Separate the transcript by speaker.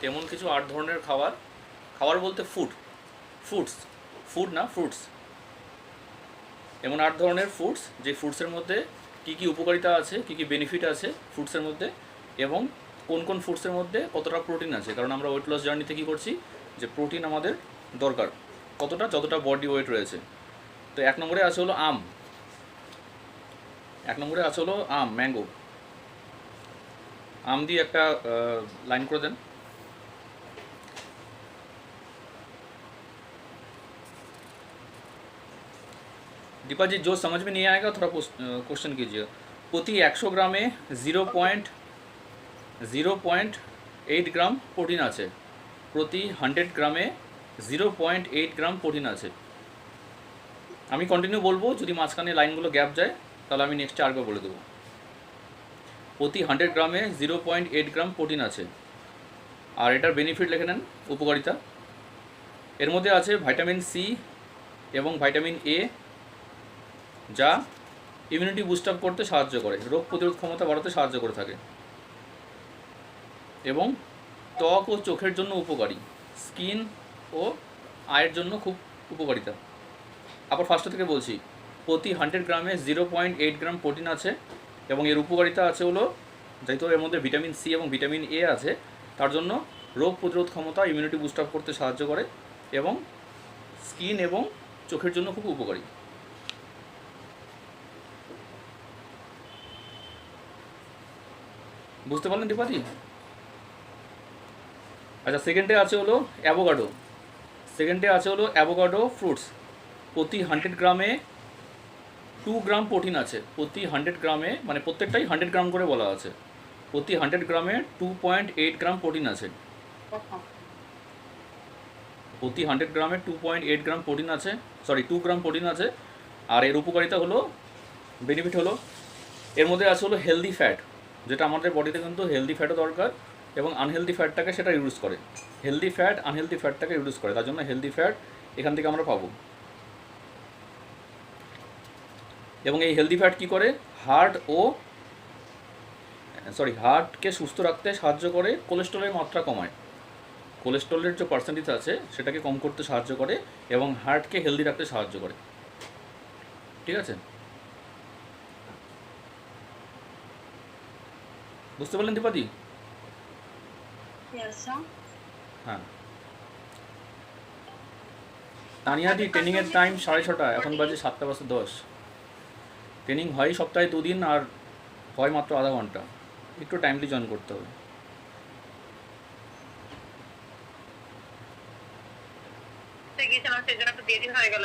Speaker 1: তেমন কিছু আট ধরনের খাবার। খাবার বলতে ফুড ফুডস ফুড না ফ্রুটস এমন আট ধরনের ফুডস যে ফ্রুটসের মধ্যে কী কী উপকারিতা আছে, কী কী বেনিফিট আছে ফ্রুটসের মধ্যে এবং কোন কোন ফুডসের মধ্যে কতটা প্রোটিন আছে। কারণ আমরা ওয়েট লস জার্নিতে কী করছি? যে প্রোটিন আমাদের দরকার, কতটা, যতটা বডি ওয়েট রয়েছে। তো এক নম্বরে আছে হলো আম। এক নম্বরে আছে হলো আম ম্যাঙ্গো আম দিয়ে একটা লাইন করে দেন। दीपा जी जो समझ में नहीं आएगा थोड़ा क्वेश्चन कीजिए প্রতি একশো গ্রামে zero point zero point eight gram protein আছে প্রতি হান্ড্রেড গ্রামে zero point eight gram protein আছে আমি কন্টিনিউ বলবো যদি মাঝখানে লাইনগুলো গ্যাপ যায় তাহলে আমি নেক্সটে আরেকবার বলে দেবো প্রতি হান্ড্রেড গ্রামে zero point eight gram protein আছে আর এটার বেনিফিট লিখে নেন উপকারিতা এর মধ্যে আছে ভাইটামিন সি এবং ভাইটামিন এ যা ইমিউনিটি বুস্ট আপ করতে সাহায্য করে, রোগ প্রতিরোধ ক্ষমতা বাড়াতে সাহায্য করে থাকে। এবং ত্বক ও চোখের জন্য উপকারী, স্কিন ও আয়ের জন্য খুব উপকারিতা। আবার ফার্স্ট থেকে বলছি, প্রতি হান্ড্রেড গ্রামে zero point eight gram protein আছে এবং এর উপকারিতা আছে হলো, যেহেতু এর মধ্যে ভিটামিন সি এবং ভিটামিন এ আছে, তার জন্য রোগ প্রতিরোধ ক্ষমতা ইমিউনিটি বুস্ট আপ করতে সাহায্য করে এবং স্কিন এবং চোখের জন্য খুব উপকারী। বুঝতে পারলেন দীপাদি আচ্ছা সেকেন্ডে আছে হলো অ্যাভোকাডো সেকেন্ডে আছে হলো অ্যাভোকাডো ফ্রুটস প্রতি হান্ড্রেড গ্রামে টু গ্রাম প্রোটিন আছে। প্রতি হান্ড্রেড গ্রামে মানে প্রত্যেকটাই হান্ড্রেড গ্রাম করে বলা আছে। প্রতি হান্ড্রেড গ্রামে two point eight gram protein আছে। প্রতি হান্ড্রেড গ্রামে two point eight gram protein আছে। সরি টু গ্রাম প্রোটিন আছে। আর এর উপকারিতা হলো বেনিফিট হলো, এর মধ্যে আছে হলো হেলদি ফ্যাট যেটা আমাদের বডিতে কিন্তু হেলদি ফ্যাটও দরকার এবং আনহেলদি ফ্যাটটাকে সেটা ইউজ করে। হেলদি ফ্যাট আনহেলদি ফ্যাটটাকে ইউজ করে, তার জন্য হেলদি ফ্যাট এখান থেকে আমরা পাবো। এবং এই হেলদি ফ্যাট কী করে? হার্ট ও সরি হার্টকে সুস্থ রাখতে সাহায্য করে কোলেস্ট্রলের মাত্রা কমায়। কোলেস্ট্রলের যে পার্সেন্টেজ আছে, সেটাকে কম করতে সাহায্য করে এবং হার্টকে হেলদি রাখতে সাহায্য করে। ঠিক আছে? বুঝতে পারলেন দীপাদি হ্যাঁ। তানিয়াদি ট্রেনিংয়ের টাইম সাড়ে ছটা এখন বাজে সাতটা বাজে দশ। ট্রেনিং হয় সপ্তাহে দুদিন আর হয় মাত্র আধা ঘণ্টা। একটু টাইমলি জয়েন করতে হবে।
Speaker 2: গিয়েছিলাম হয়ে গেল